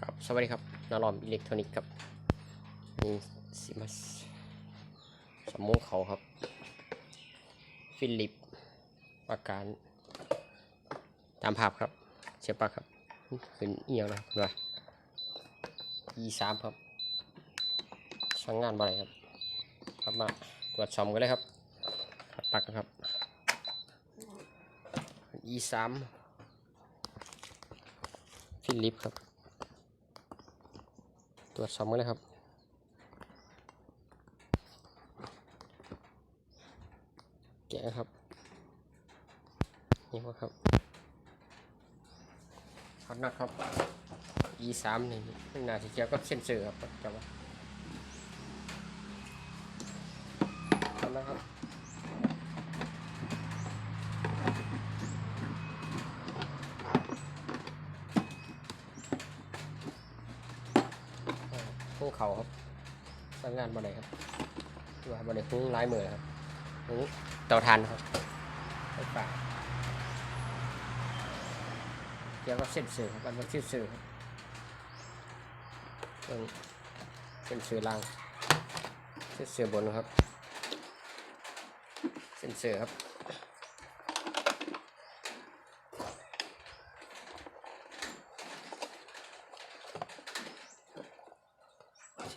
ครับ สวัสดีครับนารอมอิเล็กทรอนิกส์ครับนี่ซิมัสสมูเขาครับ ฟิลิปอาการตามภาพครับเชฟปะครับขึ้นเอียงนะครับว่า E สามครับช่างงานบ่ไรครับครับมาตรวจสอบกันเลยครับขัดปักนะครับ E สามฟิลิปครับ ตรวจสอบกันเลยครับ แกะครับ นี่ว่าครับช็อตนัดครับ E สามนี่ไม่น่าจะเกี่ยวกับเซนเซอร์ครับจำว่าช็อนัดครับ หุ้เขาครับสร้างงานมาไหนครับว่ามาไหนหุ้งร้ายมือครับหุ้เตาทานครับไฟฟ้าเกี่ยวกับเส้นสื่อครับมันเป็นเส้นสื่อครับเรื่องเส้นสื่อล่างเส้นสื่อบนครับ เส้นสื่อครับ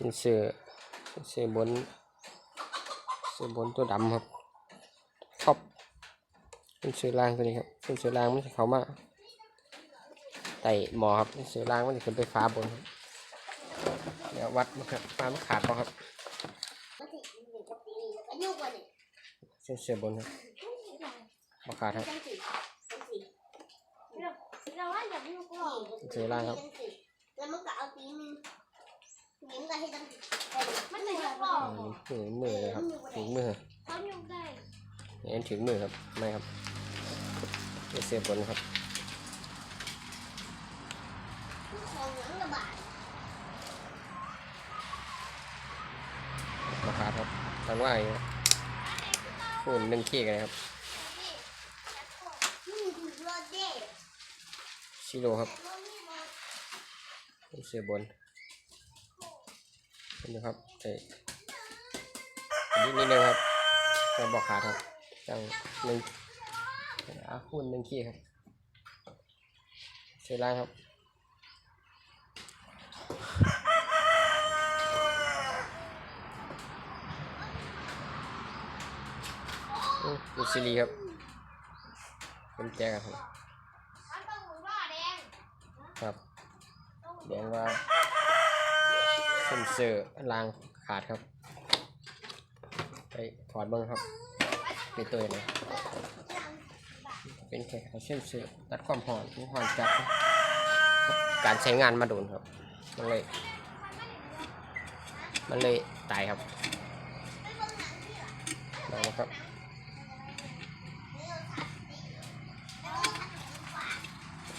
เส้นสื่อเส้นสื่อบนเส้นบนตัวดำครับครอบเส้นสื่อล่างตัวนี้ครับเส้นสื่อล่างมันจะเข้ามาไต่หมอครับเส้นสื่อล่างมันจะขึ้นไปฟ้าบนเดี๋ยววัดมันครับฟ้ามันขาดเปล่าครับอายุกว่าเนี่ยเส้นสื่อบนครับบ่ขาดครับจังสิจังสิเราเราว่าอย่าพูดก่อนเจอล่างครับแล้วมันก็เอาตีน นิ้มก็ให้จังสิมันเลยจะบอกถึงมือเลยครับ ถึงมือเขายกได้เห็นถึงมือครับ ไม่ครับเส้นสื่อบนครับของหลังระบาดบ่ขาดครับตั้งว่าอย่างนี้ฝุ่นหนึ่งขีดเลยครับนี่คือรถเด็กชิโร่ครับรถนี่รถเป็นเสือบน นไหมครับเอ้นิดนิดนึงครับไม่บอกขาดครับจังหนึ่งอาคุณหนึ่งขี้ครับเสือล่างครับอู้ดูซีรีครับเป็นแจกันครับครับแดงว่า เซนเซอร์ลางขาดครับ ไปถอดเบิ้งครับเป็นตัวไหนเป็นแค่เซนเซอร์ตัดความหอนความจัดการใช้งานมาโดนครับ มันเลย มันเลยตายครับลองนะครับ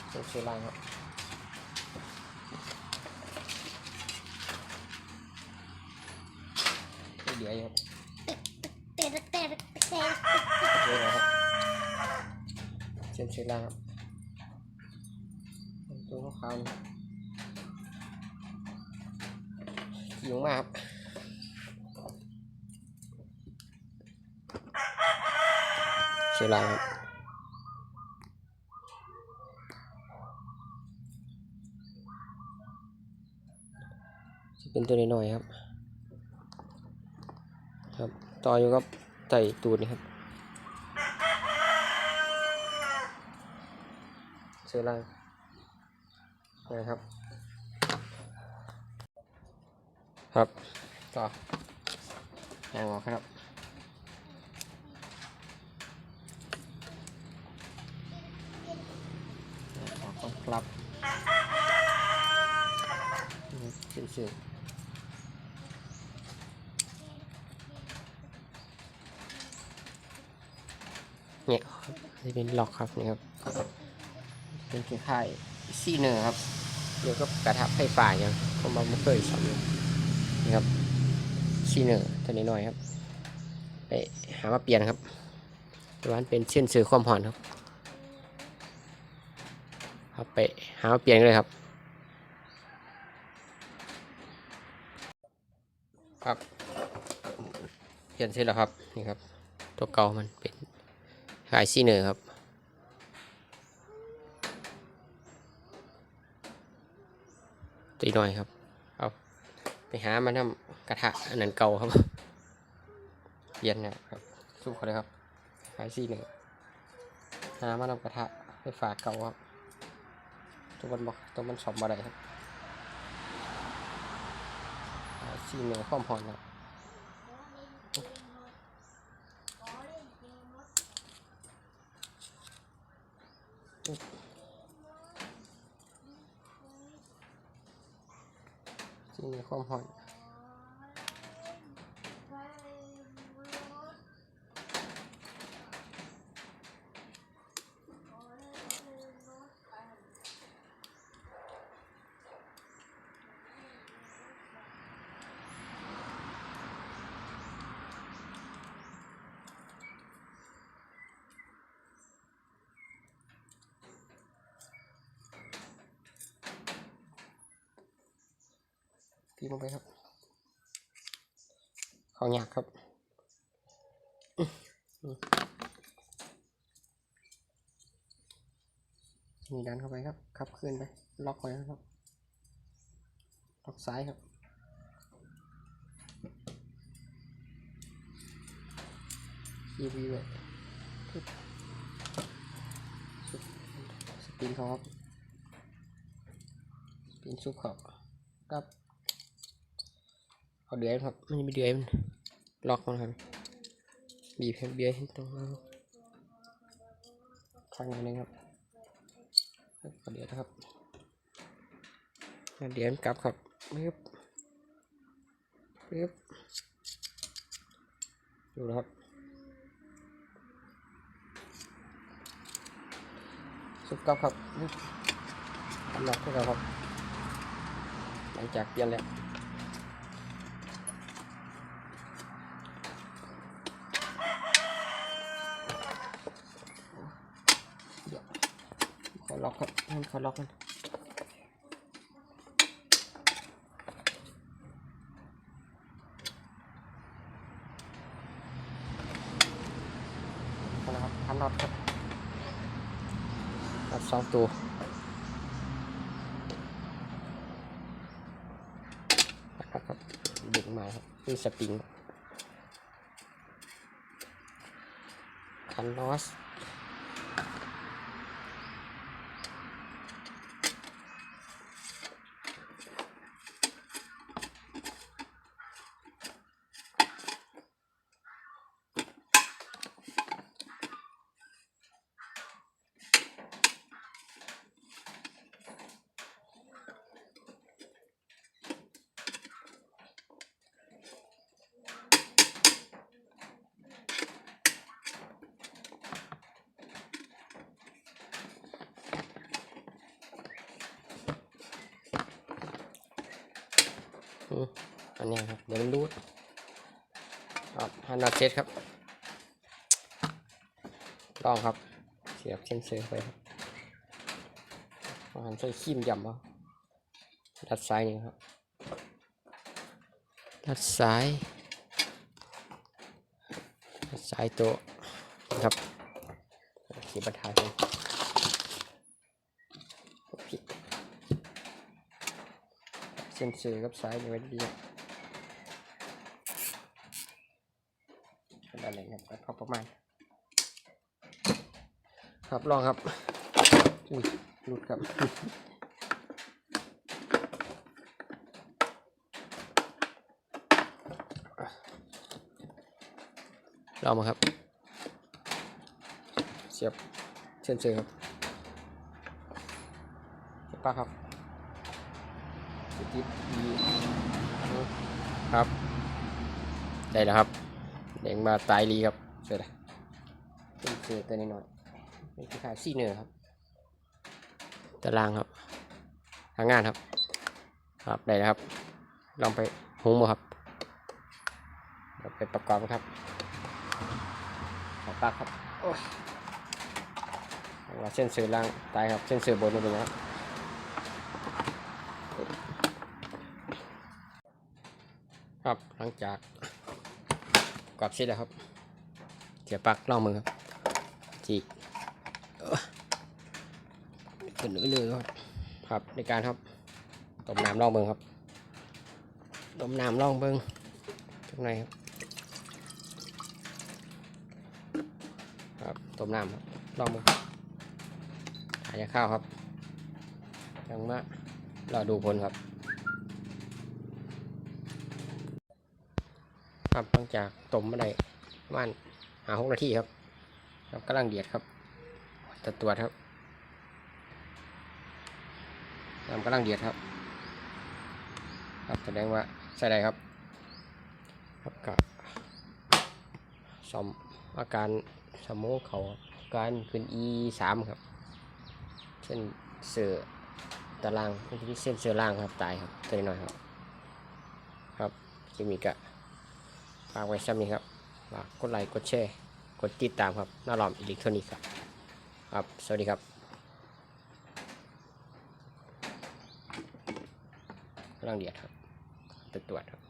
เซนเซอร์ล่างครับ ไม่ เหลือยู่ครับเตะเตะเตะเยอะแล้วครับเช่นเช่นล่างครับตัวขาวๆนี่หิวมากครับเช่นล่างครับจะเป็นตัวน้อยๆครับ ครับต่ออยู่กับไต่ตูดนี่ครับเสื้อล่านะครับ ครับต่อยางออกครับต้องครับเส้นสื่ เนี่ยจะเป็นล็อกครับนี่ครับเป็นคล้ายซีเนอร์ครับเดี๋ยวก็กระทบไฟฝ่ายอย่างก็มาเปิดสองนี่ครับซีเนอร์ตัวนี้หน่อยครับไปหามาเปลี่ยนครับร้านเป็นเส้นสื่อความผ่อนครับเอาบไปหามาเปลี่ยนเลยครับ ครับเปลี่ยนเสร็จแล้วครับนี่ครับ ตัวเก่ามันเป็น ขายซีเนอร์ครับ ตีหน่อยครับ เอาไปหามาทำกระทะอันนั้นเก่าครับ เย็นนะครับสู้เขาเลยครับ ขายซีเนอร์หามาทำกระทะไฟฟ้าเก่าครับตัวมันบอกตัวมันสอบมาได้ครับซีเนอร์ความหอนครับ ซีเนอร์ความหอ นตีลงไปครับ เขาหยากครับอื้ออื้อนี่ดันเข้าไปครับ ขับขึ้นไป ล็อกไว้ครับ ล็อกซ้ายครับ คีวีไว้ปึ๊บสสปินเขาครับสปินซุปเขาครับ เอาเดือยครับมันมีเดือยมันล็อกมันครับบีบให้เดือยให้ตรงนั้นข้างในนึงครับเอาเดือยนะครับเอาเดือยมันกลับครับปึ๊บปึ๊บดูนะครับสุกกลับครับปึ๊บทำหนักให้เราครับ หลังจากเปลี่ยนแล้ว ขอ ล็อกครับให้ขอล็อกกันเอาละครับพันน็อตครับน็อตสองตัวนะครับครับดึงมาครับนี่สปริงคันลอส อันนี้ครับ เดี๋ยวมันรูดครับฮันนาเซตครับ ลองครับ เสียบเซนเซอร์ไปครับเอาหันใส่ขีมยำเอาดัดซ้ายนี่ครับ ดัดซ้าย ดัดซ้ายตัวนะครับขีบรรทัดเลยผิด เซนเซอร์กับซ้ายอยู่ไว้ดีเป็นอะไรครับพอประมาณ ครับลองครับอุ้ยหลุดครับลองมาครับ เสียบเซนเซอร์ครับเสียบปาครับ สกิปดีครับ ได้แล้วครับเด้งมาตายรีครับเสร็จแล้วเป็นเศษตัวนิดหน่อยเป็นคล้ายซีเนอร์ครับตารางครับทางงานครับ ครับได้แล้วครับ ลองไปหุงมาครับเราไปประกอบครับขอปลักครับว่าเส้นเสือล่างตายครับเส้นเสือบนนเป็นยังไง ครับหลังจากกรอบเสร็จแล้วครับเสียบปลักล่องมือครับจีขึ้นเรื่อยๆครับครับในการครับต้มน้ำล่องเบิงครับต้มน้ำล่องเบิงข้างในครับครับต้มน้ำครับล่องเบิงหายาข้าวครับยังมาเราดูผลครับ ครับหลังจากต้มมาได้ประมาณหาหกนาทีครับครับกำลังเดือดครับตัดตรวจครับน้ำกำลังเดือดครับ ครับแสดงว่าใส่ได้ครับ ครับก็สมอาการสมองเขาอาการขึ้น E สามครับ เช่นเสือตารางที่เส้นเสือล่างครับตายครับตัวน้อยครับ ครับจะมีกะ ฝากไว้ซ้ำนี้ครับฝากกดไลค์กดแชร์กดติดตามครับน้าหลอมอิเล็กทรอนิกส์ครับครับ สวัสดีครับกำลังเดียดครับตรวจตรวจครับ